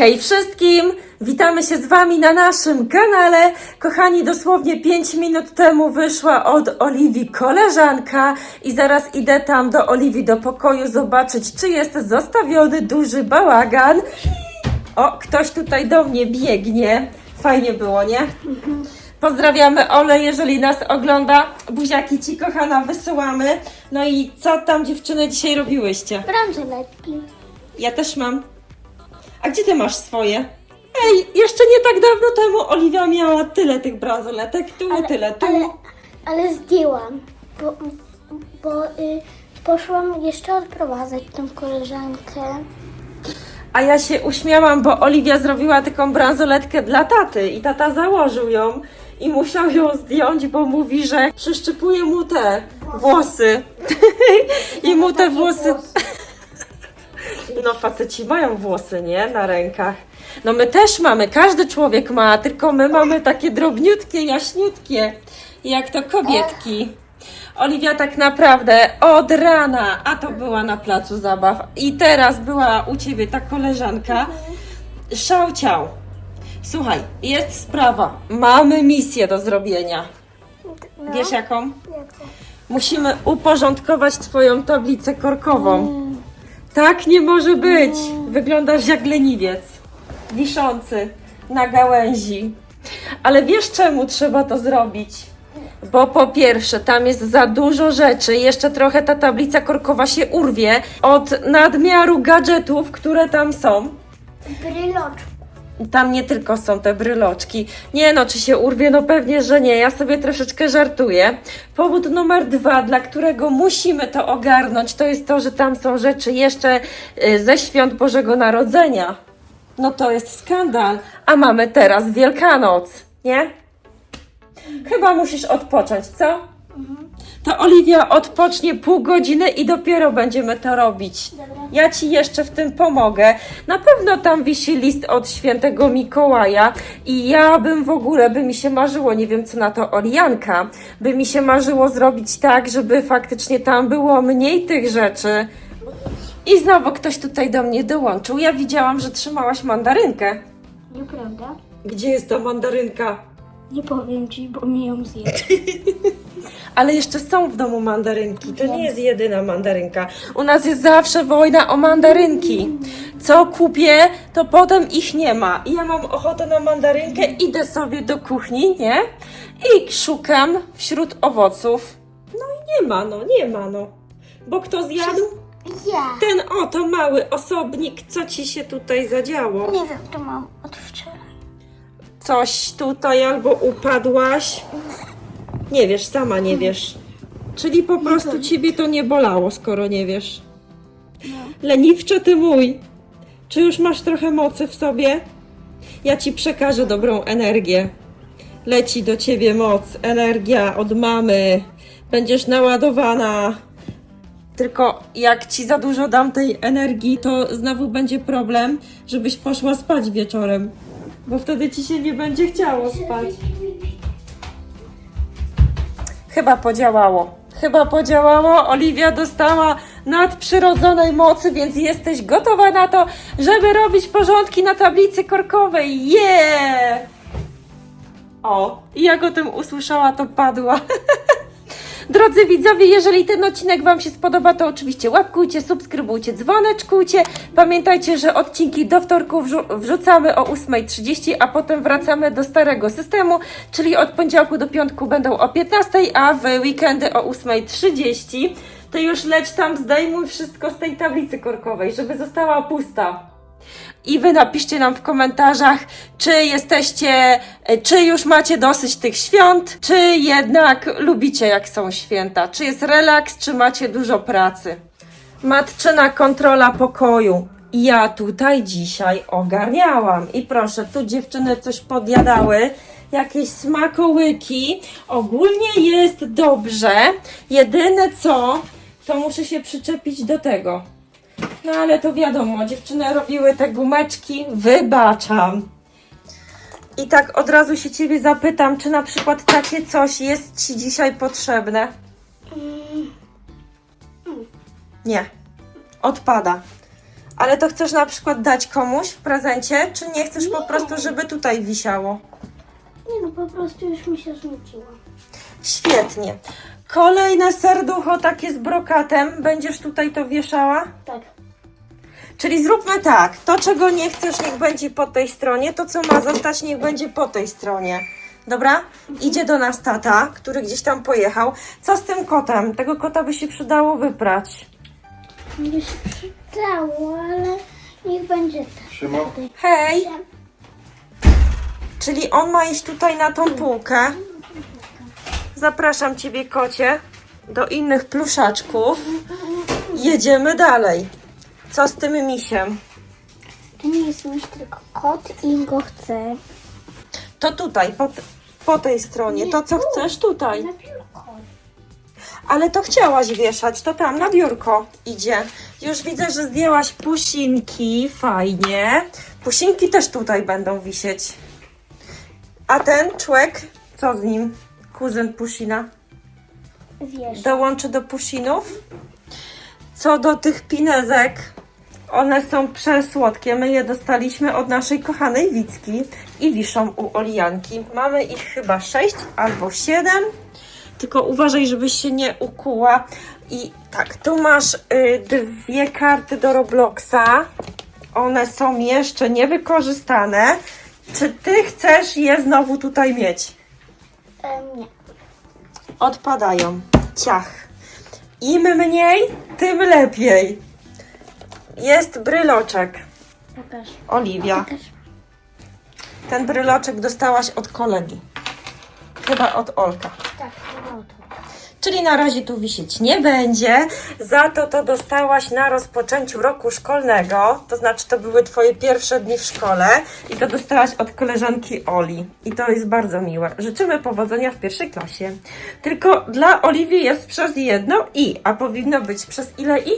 Hej wszystkim! Witamy się z Wami na naszym kanale. Kochani, dosłownie 5 minut temu wyszła od Oliwii koleżanka i zaraz idę tam do Oliwii do pokoju zobaczyć, czy jest zostawiony duży bałagan. O, ktoś tutaj do mnie biegnie. Fajnie było, nie? Pozdrawiamy Ole, jeżeli nas ogląda. Buziaki Ci, kochana, wysyłamy. No i co tam dziewczyny dzisiaj robiłyście? Bransoletki. Ja też mam. A gdzie ty masz swoje? Ej, jeszcze nie tak dawno temu Oliwia miała tyle tych bransoletek, tu tyle, tu. ale, ale zdjęłam, bo, bo y, poszłam jeszcze odprowadzać tą koleżankę. A ja się uśmiałam, bo Oliwia zrobiła taką bransoletkę dla taty i tata założył ją i musiał ją zdjąć, bo mówi, że przyszczypuje mu te włosy. I mu te włosy... No faceci mają włosy, nie? Na rękach. No my też mamy, każdy człowiek ma, tylko my mamy takie drobniutkie, jaśniutkie, jak to kobietki. Oliwia tak naprawdę od rana, a to była na placu zabaw i teraz była u Ciebie ta koleżanka, szałciał. Słuchaj, jest sprawa, mamy misję do zrobienia. No, Wiesz jaką? Musimy uporządkować Twoją tablicę korkową. Tak nie może być. Wyglądasz jak leniwiec, wiszący na gałęzi. Ale wiesz czemu trzeba to zrobić? Bo po pierwsze, tam jest za dużo rzeczy, jeszcze trochę ta tablica korkowa się urwie od nadmiaru gadżetów, które tam są. Bryloczku. Tam nie tylko są te bryloczki. Nie no, czy się urwie? No pewnie, że nie. Ja sobie troszeczkę żartuję. Powód numer dwa, dla którego musimy to ogarnąć, to jest to, że tam są rzeczy jeszcze y, ze świąt Bożego Narodzenia. No to jest skandal. A mamy teraz Wielkanoc, nie? Chyba musisz odpocząć, co? To Oliwia odpocznie pół godziny i dopiero będziemy to robić. Dobra. Ja ci jeszcze w tym pomogę. Na pewno tam wisi list od świętego Mikołaja i ja bym w ogóle, by mi się marzyło, nie wiem co na to Olianka, by mi się marzyło zrobić tak, żeby faktycznie tam było mniej tych rzeczy. I znowu ktoś tutaj do mnie dołączył. Ja widziałam, że trzymałaś mandarynkę. Nieprawda? Gdzie jest ta mandarynka? Nie powiem ci, bo mi ją zje. Ale jeszcze są w domu mandarynki. To nie jest jedyna mandarynka. U nas jest zawsze wojna o mandarynki. Co kupię, to potem ich nie ma. I ja mam ochotę na mandarynkę, idę sobie do kuchni, nie? I szukam wśród owoców. No i nie ma, no, nie ma, no. Bo kto zjadł? Ja. Ten oto mały osobnik, co ci się tutaj zadziało? Nie wiem, to mam od wczoraj. Coś tutaj albo upadłaś. Nie wiesz, sama nie wiesz. Czyli po prostu ciebie to nie bolało, skoro nie wiesz. Leniwcze ty mój. Czy już masz trochę mocy w sobie? Ja ci przekażę dobrą energię. Leci do ciebie moc, energia od mamy. Będziesz naładowana. Tylko jak ci za dużo dam tej energii, to znowu będzie problem, żebyś poszła spać wieczorem. Bo wtedy ci się nie będzie chciało spać. Chyba podziałało. Chyba podziałało. Oliwia dostała nadprzyrodzonej mocy, więc jesteś gotowa na to, żeby robić porządki na tablicy korkowej. Yeah! O, i jak o tym usłyszała, to padła. Drodzy widzowie, jeżeli ten odcinek Wam się spodoba, to oczywiście łapkujcie, subskrybujcie, dzwoneczkujcie. Pamiętajcie, że odcinki do wtorku wrzu- wrzucamy o 8.30, a potem wracamy do starego systemu, czyli od poniedziałku do piątku będą o 15.00, a w weekendy o 8.30. To już leć tam, zdejmuj wszystko z tej tablicy korkowej, żeby została pusta. I wy napiszcie nam w komentarzach, czy jesteście, e, czy już macie dosyć tych świąt, czy jednak lubicie jak są święta, czy jest relaks, czy macie dużo pracy. Matczyna kontrola pokoju. Ja tutaj dzisiaj ogarniałam. I proszę, tu dziewczyny coś podjadały. Jakieś smakołyki. Ogólnie jest dobrze. Jedyne co, to muszę się przyczepić do tego. No ale to wiadomo, dziewczyny robiły te gumeczki, wybaczam. I tak od razu się ciebie zapytam, czy na przykład takie coś jest ci dzisiaj potrzebne? Nie. Odpada. Ale to chcesz na przykład dać komuś w prezencie, czy nie chcesz po prostu, żeby tutaj wisiało? Nie no, po prostu już mi się znudziło. Świetnie. Kolejne serducho takie z brokatem. Będziesz tutaj to wieszała? Tak. Czyli zróbmy tak. To, czego nie chcesz, niech będzie po tej stronie. To, co ma zostać, niech będzie po tej stronie. Dobra? Idzie do nas tata, który gdzieś tam pojechał. Co z tym kotem? Tego kota by się przydało wyprać. Mnie się przydało, ale niech będzie tak. Hej! Czyli on ma iść tutaj na tą półkę. Zapraszam Ciebie, kocie, do innych pluszaczków. Jedziemy dalej. Co z tym misiem? To nie jest miś, tylko kot i go chcę. To tutaj, po, po tej stronie. To, co chcesz, tutaj. Na biurko. Ale to chciałaś wieszać, to tam na biurko idzie. Już widzę, że zdjęłaś pusinki, fajnie. Pusinki też tutaj będą wisieć. A ten człek, co z nim? Kuzyn Pusina. Wiesz. Dołączy do pusinów. Co do tych pinezek, one są przesłodkie. My je dostaliśmy od naszej kochanej Wicki i wiszą u Olijanki. Mamy ich chyba 6 albo 7. Tylko uważaj, żebyś się nie ukuła. I tak, tu masz y, dwie karty do Robloxa. One są jeszcze niewykorzystane. Czy ty chcesz je znowu tutaj mieć? Nie. odpadają. Ciach. Im mniej, tym lepiej. Jest bryloczek. Pokaż. Oliwia. Pokaż. Ten bryloczek dostałaś od kolegi. Chyba od Olka. Tak, chyba. Czyli na razie tu wisieć nie będzie. Za to to dostałaś na rozpoczęciu roku szkolnego. To znaczy, to były Twoje pierwsze dni w szkole. I to dostałaś od koleżanki Oli. I to jest bardzo miłe. Życzymy powodzenia w pierwszej klasie. Tylko dla Oliwii jest przez jedno i, a powinno być przez ile i?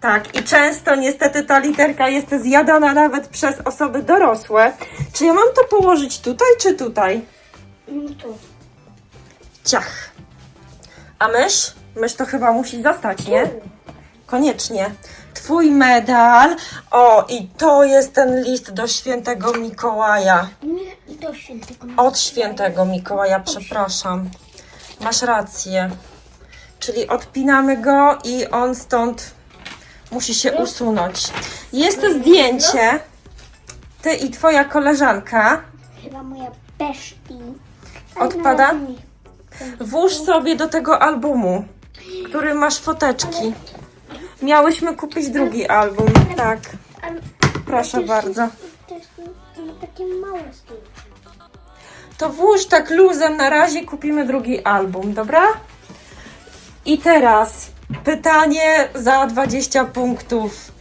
Tak, i często niestety ta literka jest zjadana nawet przez osoby dorosłe. Czy ja mam to położyć tutaj, czy tutaj? Mm, Tu. Ciach. A mysz? Mysz to chyba musi zostać, nie? Koniecznie. Twój medal. O, i to jest ten list do świętego Mikołaja. Nie, do świętego. Od świętego Mikołaja, przepraszam. Masz rację. Czyli odpinamy go i on stąd musi się usunąć. Jest to zdjęcie. Ty i twoja koleżanka. Chyba moja beszti. Odpada? Włóż sobie do tego albumu, który masz foteczki. Miałyśmy kupić drugi album, tak. Proszę bardzo. To jest takie małe zdjęcie. To włóż tak luzem, na razie kupimy drugi album, dobra? I teraz pytanie za 20 punktów.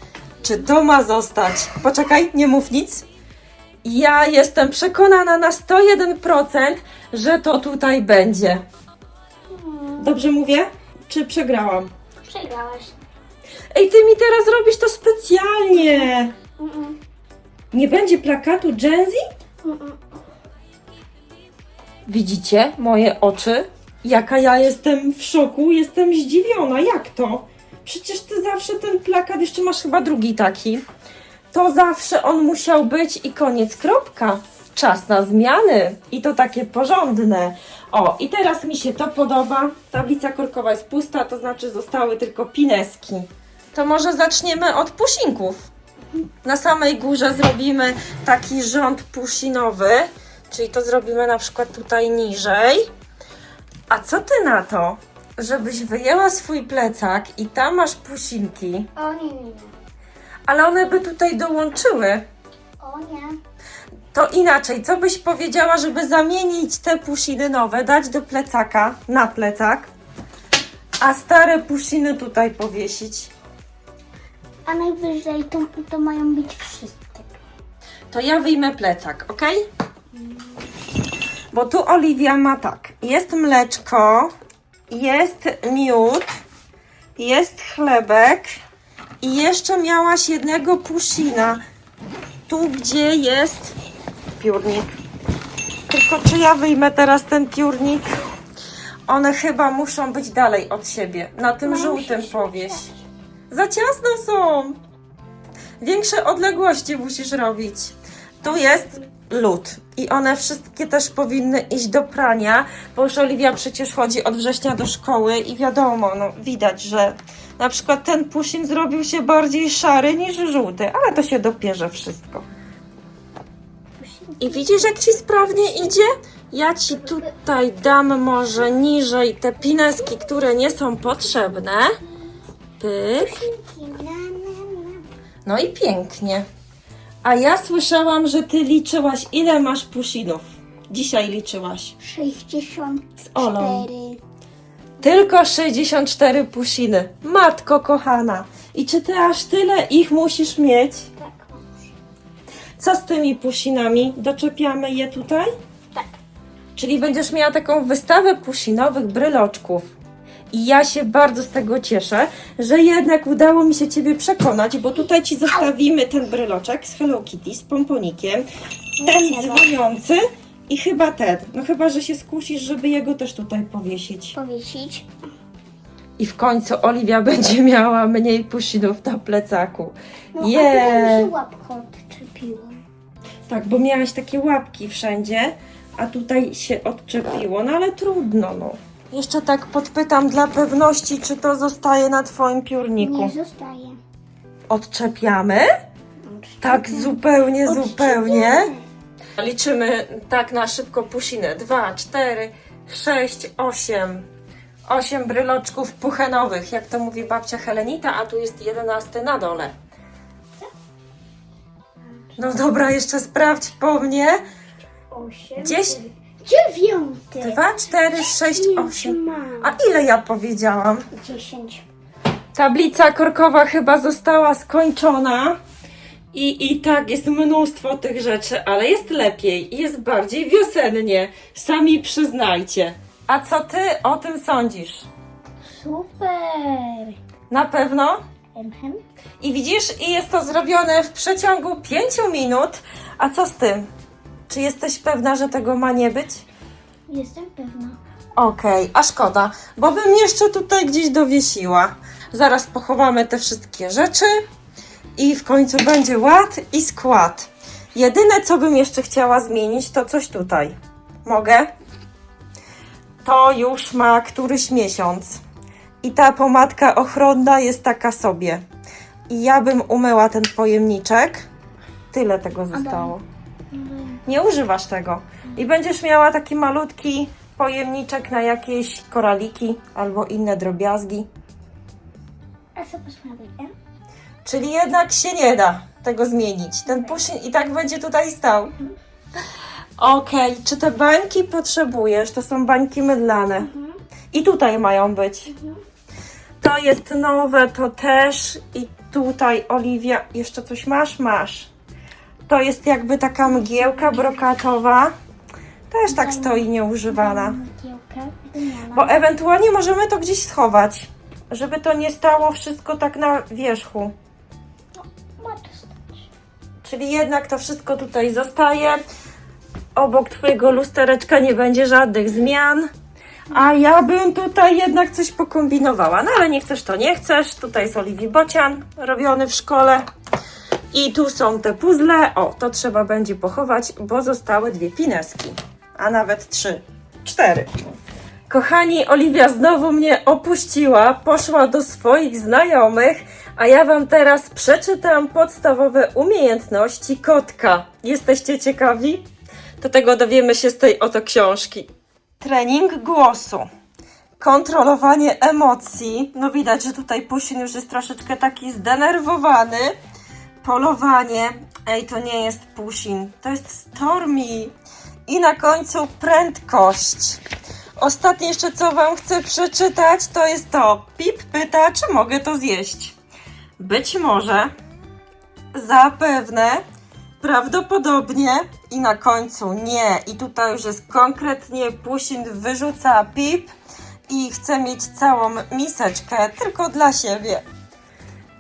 Czy to ma zostać? Poczekaj, nie mów nic. Ja jestem przekonana na 101%, że to tutaj będzie. Dobrze mówię? Czy przegrałam? Przegrałaś. Ej, ty mi teraz robisz to specjalnie. Mm-mm. Nie będzie plakatu Gen Z? Mm-mm. Widzicie moje oczy? Jaka ja jestem w szoku, jestem zdziwiona. Jak to? Przecież ty zawsze ten plakat, jeszcze masz chyba drugi taki. To zawsze on musiał być i koniec, kropka. Czas na zmiany. I to takie porządne. O, i teraz mi się to podoba. Tablica korkowa jest pusta, to znaczy zostały tylko pineski. To może zaczniemy od pusinków. Na samej górze zrobimy taki rząd pusinowy, czyli to zrobimy na przykład tutaj niżej. A co ty na to, żebyś wyjęła swój plecak i tam masz pusinki, O nie, nie, nie. ale one by tutaj dołączyły? O nie. To inaczej, co byś powiedziała, żeby zamienić te pusiny nowe, dać do plecaka, na plecak, a stare pusiny tutaj powiesić? A najwyżej to, to mają być wszystkie. To ja wyjmę plecak, ok? Bo tu Oliwia ma tak. Jest mleczko, jest miód, jest chlebek i jeszcze miałaś jednego pusina. Tu, gdzie jest piórnik. Tylko czy ja wyjmę teraz ten piórnik? One chyba muszą być dalej od siebie. Na tym Mają żółtym powieś. Za ciasno są. Większe odległości musisz robić. Tu jest lód i one wszystkie też powinny iść do prania, bo już Oliwia przecież chodzi od września do szkoły i wiadomo, no widać, że na przykład ten pusin zrobił się bardziej szary niż żółty, ale to się dopierze wszystko. I widzisz, jak ci sprawnie idzie? Ja ci tutaj dam może niżej te pineski, które nie są potrzebne. Pyk. No i pięknie. A ja słyszałam, że ty liczyłaś, ile masz pusinów. Dzisiaj liczyłaś. 64. Z Olą. Tylko 64 pusiny. Matko kochana. I czy ty aż tyle ich musisz mieć? Tak. Co z tymi pusinami? Doczepiamy je tutaj? Tak. Czyli będziesz miała taką wystawę pusinowych bryloczków. I ja się bardzo z tego cieszę, że jednak udało mi się Ciebie przekonać, bo tutaj Ci zostawimy ten bryloczek z Hello Kitty, z pomponikiem, ten dzwoniący i chyba ten. No chyba, że się skusisz, żeby jego też tutaj powiesić. Powiesić. I w końcu Oliwia będzie miała mniej pusinów na plecaku. No, mi się łapką odczepiłam. Tak, bo miałaś takie łapki wszędzie, a tutaj się odczepiło, no ale trudno, no. Jeszcze tak podpytam dla pewności, czy to zostaje na Twoim piórniku. Nie zostaje. Odczepiamy? Tak zupełnie, zupełnie. Liczymy tak na szybko pusiny. Dwa, cztery, sześć, osiem. Osiem bryloczków puchenowych, jak to mówi babcia Helenita, a tu jest jedenasty na dole. No dobra, jeszcze sprawdź po mnie. Osiem. Dziesięć. Dziewiąty. Dwa, cztery, sześć, osiem. A ile ja powiedziałam? Dziesięć. Tablica korkowa chyba została skończona. I, I tak, jest mnóstwo tych rzeczy, ale jest lepiej i jest bardziej wiosennie. Sami przyznajcie. A co ty o tym sądzisz? Super. Na pewno? Emhem. I widzisz, i jest to zrobione w przeciągu 5 minut. A co z tym? Czy jesteś pewna, że tego ma nie być? Jestem pewna. Okej, a szkoda, bo bym jeszcze tutaj gdzieś dowiesiła. Zaraz pochowamy te wszystkie rzeczy i w końcu będzie ład i skład. Jedyne, co bym jeszcze chciała zmienić, to coś tutaj. Mogę? To już ma któryś miesiąc. I ta pomadka ochronna jest taka sobie. I ja bym umyła ten pojemniczek. Tyle tego zostało. Nie używasz tego. I będziesz miała taki malutki pojemniczek na jakieś koraliki albo inne drobiazgi. A co posmaruję? Czyli jednak się nie da tego zmienić. Ten puszyn i tak będzie tutaj stał. Okej, czy te bańki potrzebujesz? To są bańki mydlane. I tutaj mają być. To jest nowe, to też. I tutaj, Oliwia, jeszcze coś masz? Masz. To jest jakby taka mgiełka brokatowa. Też tak stoi nieużywana. Bo ewentualnie możemy to gdzieś schować, żeby to nie stało wszystko tak na wierzchu. Czyli jednak to wszystko tutaj zostaje. Obok Twojego lustereczka nie będzie żadnych zmian. A ja bym tutaj jednak coś pokombinowała. No ale nie chcesz, to nie chcesz. Tutaj jest Oliwii Bocian, robiony w szkole. I tu są te puzzle. O, to trzeba będzie pochować, bo zostały dwie pineski. A nawet trzy. Cztery. Kochani, Oliwia znowu mnie opuściła, poszła do swoich znajomych, a ja Wam teraz przeczytam podstawowe umiejętności kotka. Jesteście ciekawi? To tego dowiemy się z tej oto książki. Trening głosu. Kontrolowanie emocji. No widać, że tutaj Pusin już jest troszeczkę taki zdenerwowany. Polowanie. Ej, to nie jest Pusin, to jest Stormy. I na końcu prędkość. Ostatnie jeszcze co Wam chcę przeczytać to jest to. Pip pyta, czy mogę to zjeść. Być może, zapewne, prawdopodobnie i na końcu nie. I tutaj już jest konkretnie Pusin wyrzuca Pip i chce mieć całą miseczkę tylko dla siebie.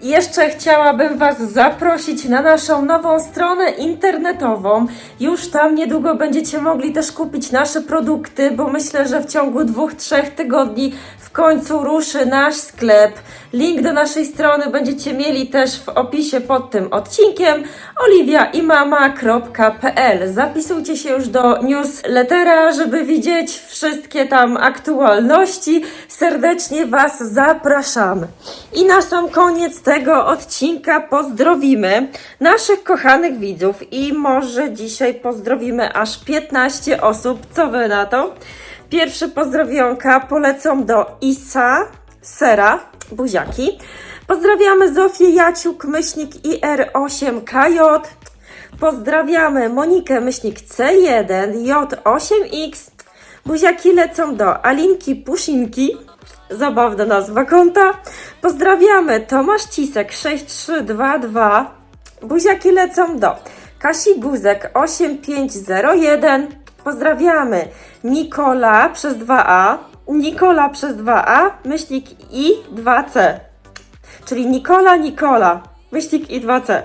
Jeszcze chciałabym Was zaprosić na naszą nową stronę internetową. Już tam niedługo będziecie mogli też kupić nasze produkty, bo myślę, że w ciągu dwóch, trzech tygodni końcu ruszy nasz sklep. Link do naszej strony będziecie mieli też w opisie pod tym odcinkiem oliwiaimama.pl. Zapisujcie się już do newslettera, żeby widzieć wszystkie tam aktualności. Serdecznie Was zapraszamy. I na sam koniec tego odcinka pozdrowimy naszych kochanych widzów i może dzisiaj pozdrowimy aż 15 osób. Co Wy na to? Pierwsze pozdrowionka polecą do Isa, Sera, buziaki. Pozdrawiamy Zofię Jaciuk, myślnik IR8KJ. Pozdrawiamy Monikę, myślnik C1, J8X. Buziaki lecą do Alinki Pusinki. Zabawna nazwa konta. Pozdrawiamy Tomasz Cisek 6322. Buziaki lecą do Kasi Guzek 8501. Pozdrawiamy Nikola przez 2A. Nikola przez 2A, myślnik i 2C. Czyli Nikola, Nikola, myślnik i 2C.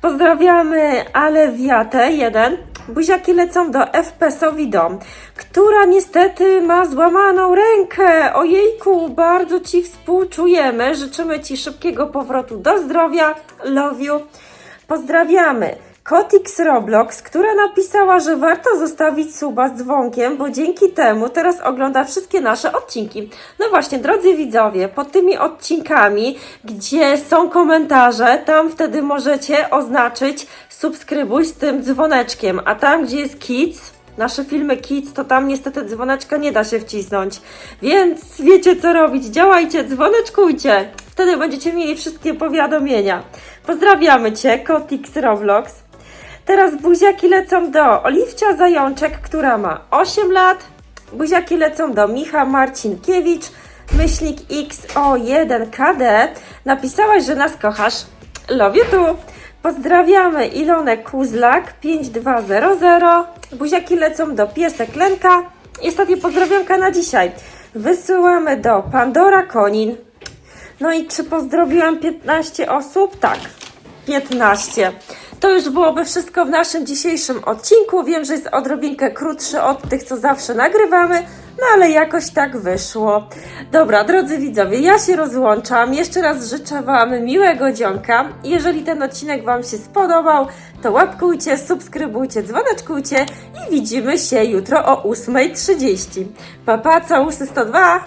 Pozdrawiamy Alewiatę 1. Buziaki lecą do FPS-owi Dom, która niestety ma złamaną rękę. Ojejku, bardzo Ci współczujemy. Życzymy Ci szybkiego powrotu do zdrowia. Love you. Pozdrawiamy Kotix Roblox, która napisała, że warto zostawić suba z dzwonkiem, bo dzięki temu teraz ogląda wszystkie nasze odcinki. No właśnie, drodzy widzowie, pod tymi odcinkami, gdzie są komentarze, tam wtedy możecie oznaczyć subskrybuj z tym dzwoneczkiem, a tam, gdzie jest kids, nasze filmy kids, to tam niestety dzwoneczka nie da się wcisnąć. Więc wiecie co robić, działajcie, dzwoneczkujcie. Wtedy będziecie mieli wszystkie powiadomienia. Pozdrawiamy Cię, Kotix Roblox. Teraz buziaki lecą do Oliwcia Zajączek, która ma 8 lat. Buziaki lecą do Micha Marcinkiewicz, myślnik XO1KD. Napisałaś, że nas kochasz. Love too. Pozdrawiamy Ilonę Kuzlak 5200. Buziaki lecą do Piesek Lenka. I ostatnie pozdrowionka na dzisiaj. Wysyłamy do Pandora Konin. No i czy pozdrowiłam 15 osób? Tak, 15. To już byłoby wszystko w naszym dzisiejszym odcinku. Wiem, że jest odrobinkę krótszy od tych, co zawsze nagrywamy, no ale jakoś tak wyszło. Dobra, drodzy widzowie, ja się rozłączam. Jeszcze raz życzę Wam miłego dzionka. Jeżeli ten odcinek Wam się spodobał, to łapkujcie, subskrybujcie, dzwoneczkujcie i widzimy się jutro o 8.30. Papa, całusy 102!